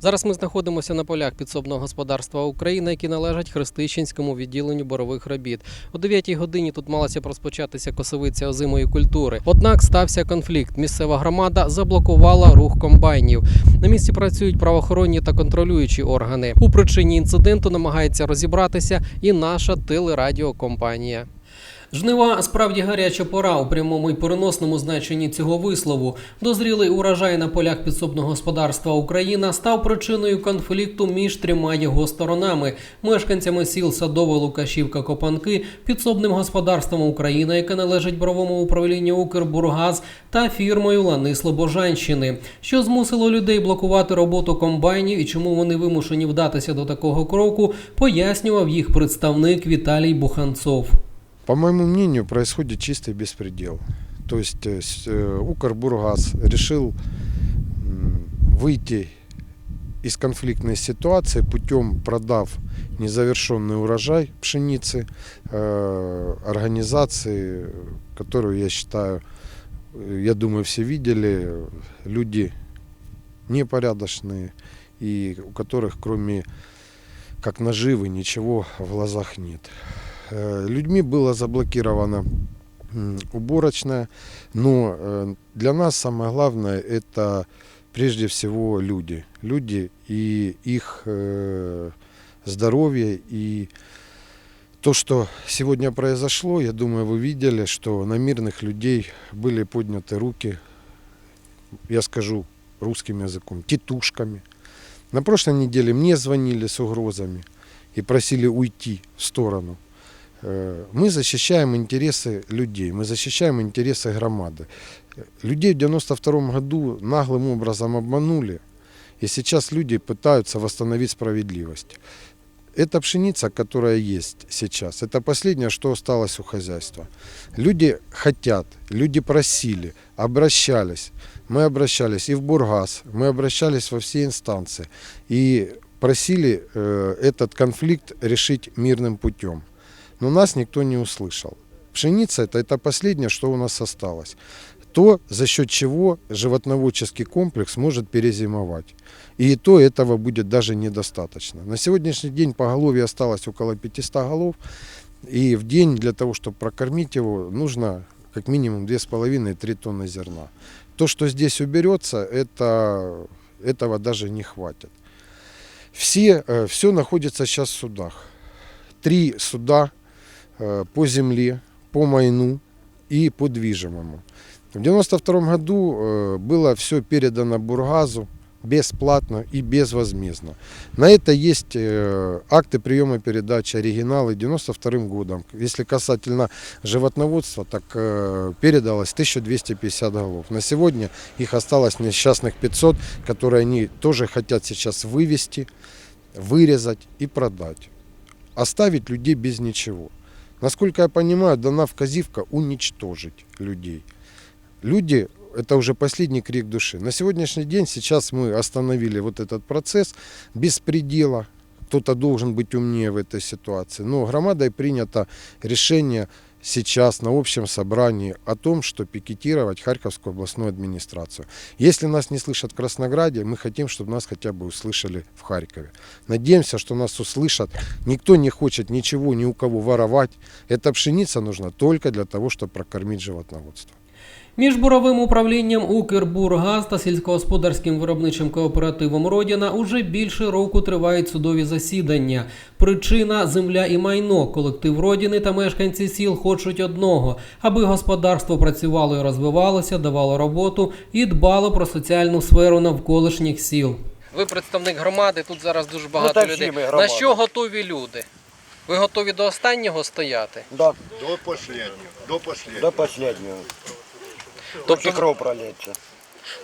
Зараз ми знаходимося на полях підсобного господарства України, які належать Христищенському відділенню борових робіт. О 9 годині тут малася розпочатися косовиця озимої культури. Однак стався конфлікт. Місцева громада заблокувала рух комбайнів. На місці працюють правоохоронні та контролюючі органи. У причині інциденту намагається розібратися і наша телерадіокомпанія. Жнива справді гаряча пора у прямому і переносному значенні цього вислову. Дозрілий урожай на полях підсобного господарства Україна став причиною конфлікту між трьома його сторонами: мешканцями сіл Садове, Лукашівка, Копанки, підсобним господарством Україна, яке належить бровому управлінню Укрбургаз, та фірмою Лани Слобожанщини, що змусило людей блокувати роботу комбайнів і чому вони вимушені вдатися до такого кроку, пояснював їх представник Віталій Буханцов. По моему мнению, происходит чистый беспредел. То есть э, э, Укрбургаз решил выйти из конфликтной ситуации путем продав незавершенный урожай пшеницы э, организации, которую я считаю, я думаю, все видели, люди непорядочные и у которых кроме как наживы ничего в глазах нет. Э, Людьми было заблокировано уборочная, но э, для нас самое главное это прежде всего люди. Люди и их э, здоровье и то, что сегодня произошло, я думаю, вы видели, что на мирных людей были подняты руки, я скажу русским языком, тетушками. На прошлой неделе мне звонили с угрозами и просили уйти в сторону. Э, Мы защищаем интересы людей, мы защищаем интересы громады. Людей в 92 году наглым образом обманули, и сейчас люди пытаются восстановить справедливость. Эта пшеница, которая есть сейчас, это последнее, что осталось у хозяйства. Люди хотят, люди просили, обращались. Мы обращались и в Бургас, мы обращались во все инстанции и просили э, этот конфликт решить мирным путем. Но нас никто не услышал. Пшеница это, это последнее, что у нас осталось. То, за счет чего животноводческий комплекс может перезимовать. И то этого будет даже недостаточно. На сегодняшний день поголовье осталось около 500 голов. И в день для того, чтобы прокормить его, нужно как минимум 2,5-3 тонны зерна. То, что здесь уберется, это, этого даже не хватит. Все, все находится сейчас в судах. Три суда э, по земле, по майну и по движимому. В 92 году было все передано Бургазу бесплатно и безвозмездно. На это есть э, акты приема передачи, оригиналы 92 годом. Если касательно животноводства, так э, передалось 1250 голов. На сегодня их осталось несчастных 500, которые они тоже хотят сейчас вывести, вырезать и продать. Оставить людей без ничего. Насколько я понимаю, дана вказивка уничтожить людей. Люди – это уже последний крик души. На сегодняшний день сейчас мы остановили вот этот процесс беспредела. Кто-то должен быть умнее в этой ситуации. Но громадой принято решение сейчас на общем собрании о том, что пикетировать Харьковскую областную администрацию. Если нас не слышат в Краснограде, мы хотим, чтобы нас хотя бы услышали в Харькове. Надеемся, что нас услышат. Никто не хочет ничего ни у кого воровать. Эта пшеница нужна только для того, чтобы прокормить животноводство. Між буровим управлінням Укрбургаз та сільськогосподарським виробничим кооперативом Родіна уже більше року тривають судові засідання. Причина земля і майно. Колектив Родіни та мешканці сіл хочуть одного, аби господарство працювало і розвивалося, давало роботу і дбало про соціальну сферу навколишніх сіл. Ви представник громади. Тут зараз дуже багато так всі людей. На що готові люди? Ви готові до останнього стояти? Да, До последнего. До последнего. до последнего. Тобто, кров пролється.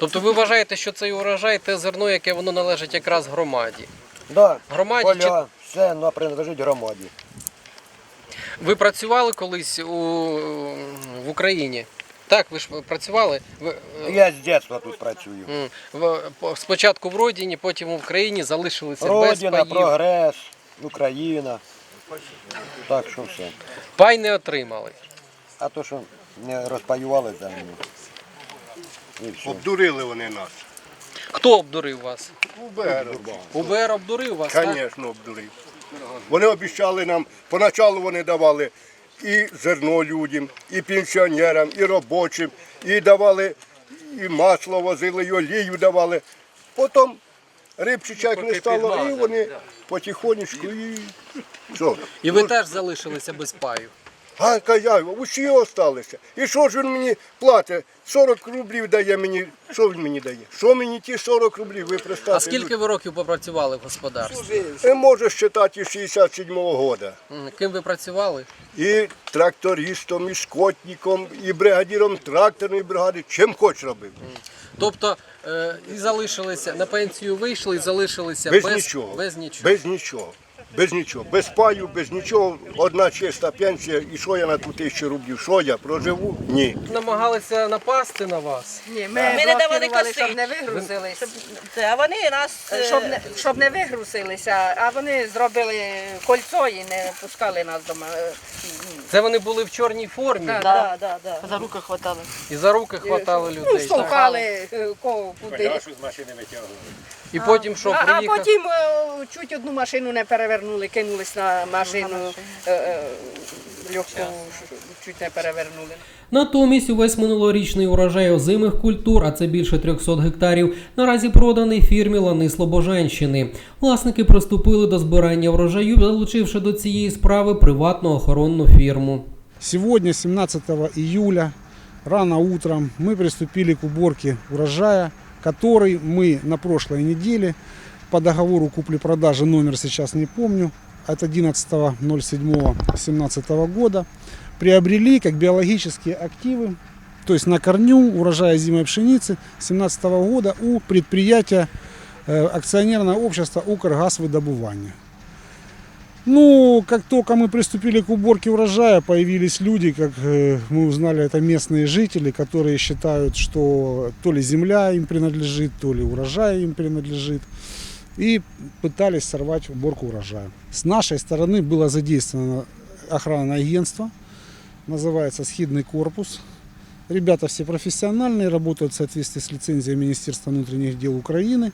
тобто ви вважаєте, що цей урожай те зерно, яке воно належить якраз громаді? Да, Громаді поля, все воно принадлежить громаді. Ви працювали колись у, в Україні? Так, ви ж працювали? Ви, е, Я з дитинства тут працюю. м, в, по- спочатку в родині, потім в Україні залишилися без Родина, паїв. прогрес, Україна. Так що все. Пай не отримали. А то, що не розпаювали землю. Обдурили вони нас. Хто обдурив вас? УБР. УБР обдурив вас, так? Звісно, обдурив. Вони обіцяли нам, поначалу вони давали і зерно людям, і пенсіонерам, і робочим, і давали і масло возили, і олію давали. Потім рибчича як не стало, і вони потихонечку і все. І ви теж залишилися без паю. А каяй, усі осталися. І що ж він мені платить? 40 рублів дає мені. Що він мені дає? Що мені ті 40 рублів? Ви представте. А скільки ви років попрацювали в господарстві? Можу вважати 67-го года. Ким ви працювали? І трактористом, і скотником, і бригадіром тракторної бригади. Чим хоч робив. Тобто е, і залишилися на пенсію вийшли і залишилися Без, без, нічого. Без нічого. Без нічого. Без нічого. Без паю, без нічого. Одна чиста пенсія. І що я на ту тисячу рублів? Що я проживу? Ні. Намагалися напасти на вас. Ні, ми, Ми не давали коси. щоб не вигрузились. Це, А вони нас е, Щоб не, щоб не вигрузилися, а вони зробили кольцо і не пускали нас дома. Це вони були в чорній формі Да. да, да, да. за руки хватали. і за руки хватали ну, людей. так? штовхали е, кого куди. І потім що, А, а потім е, чуть одну машину не перевернули, кинулись на машину е, е, легку, чуть не перевернули. Натомість увесь минулорічний урожай озимих культур, а це більше 300 гектарів, наразі проданий фірмі Лани Слобожанщини. Власники приступили до збирання врожаю, залучивши до цієї справи приватну охоронну фірму. Сегодня, 17 июля, рано утром мы приступили к уборке урожая, который мы на прошлой неделе По договору купли-продажи, номер сейчас не помню, от 11.07.17 года, приобрели как биологические активы, то есть на корню урожая зимой пшеницы 2017 года у предприятия э, акционерного общества «Укргазвыдобывание». Ну, как только мы приступили к уборке урожая, появились люди, как э, мы узнали, это местные жители, которые считают, что то ли земля им принадлежит, то ли урожай им принадлежит. И пытались сорвать уборку урожая. С нашей стороны было задействовано охранное агентство, называется «Схидный корпус». Ребята все профессиональные, работают в соответствии с лицензией Министерства внутренних дел Украины.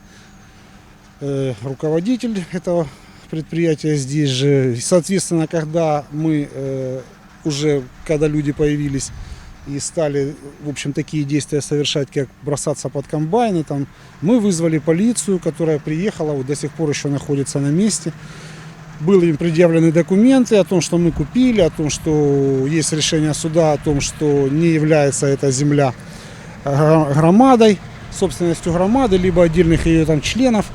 Э, руководитель этого предприятия здесь же. И, Соответственно, когда мы э, уже, когда люди появились и стали, в общем, такие действия совершать, как бросаться под комбайны, там, мы вызвали полицию, которая приехала, вот до сих пор еще находится на месте. Были им предъявлены документы о том, что мы купили, о том, что есть решение суда о том, что не является эта земля э, громадой, собственностью громады, либо отдельных ее там членов.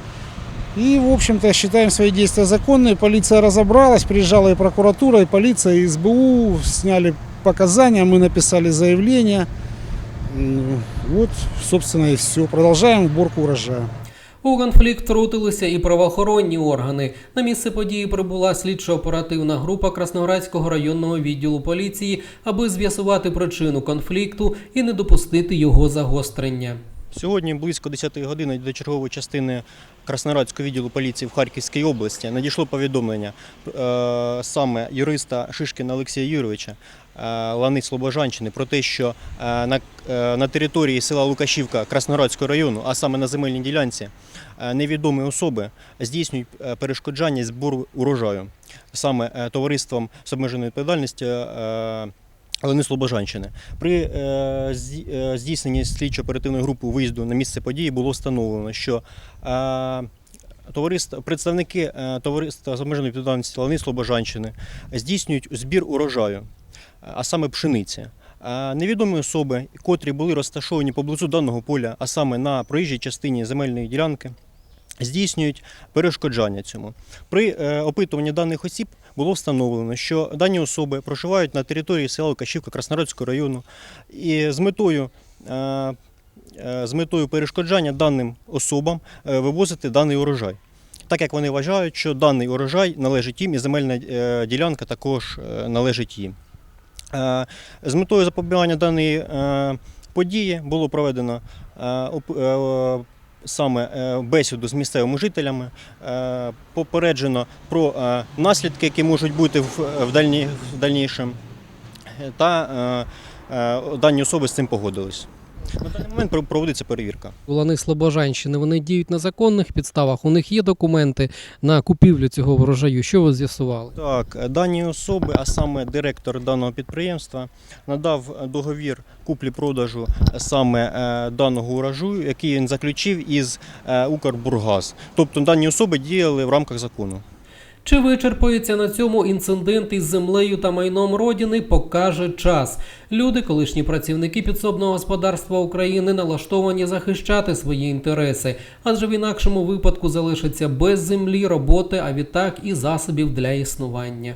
И, в общем-то, считаем свои действия законные. Полиция разобралась, приезжала и прокуратура, и полиция, и СБУ, сняли показания, мы написали заявление. Вот, собственно, и все. Продолжаем уборку урожая. У конфлікт втрутилися і правоохоронні органи. На місце події прибула слідчо-оперативна група Красноградського районного відділу поліції, аби з'ясувати причину конфлікту і не допустити його загострення. Сьогодні близько 10 години до чергової частини Краснодарського відділу поліції в Харківській області надійшло повідомлення е, саме юриста Шишкіна Олексія Юровича е, Лани Слобожанщини про те, що е, на, території села Лукашівка Краснодарського району, а саме на земельній ділянці, невідомі особи здійснюють перешкоджання збору урожаю саме товариством з обмеженою відповідальністю. Е, Лани Слобожанщини. При е, е, здійсненні слідчо-оперативної групи виїзду на місце події було встановлено, що е, товариство, представники товариства з обмеженою відповідальністю Лани Слобожанщини здійснюють збір урожаю, а саме пшениці. Невідомі особи, котрі були розташовані поблизу даного поля, а саме на проїжджій частині земельної ділянки, здійснюють перешкоджання цьому. При опитуванні даних осіб було встановлено, що дані особи проживають на території села Лукашівка Краснодарського району і з метою. е, е, З метою перешкоджання даним особам е, вивозити даний урожай, так як вони вважають, що даний урожай належить їм і земельна ділянка також належить їм. З метою запобігання даної події було проведено саме е, бесіду з місцевими жителями, е, попереджено про е, наслідки, які можуть бути в, в, дальні, в дальнішому, та дані особи з цим погодились. На даний момент про- проводиться перевірка. Лани Слобожанщини вони діють на законних підставах. У них є документи на купівлю цього врожаю. Що ви з'ясували? Так, дані особи, а саме директор даного підприємства, надав договір куплі-продажу саме е, даного урожаю, який він заключив із е, Укрбургаз. Тобто дані особи діяли в рамках закону. Чи вичерпується на цьому інцидент із землею та майном родини, покаже час. Люди, колишні працівники підсобного господарства України, налаштовані захищати свої інтереси, адже в інакшому випадку залишаться без землі, роботи, а відтак і засобів для існування.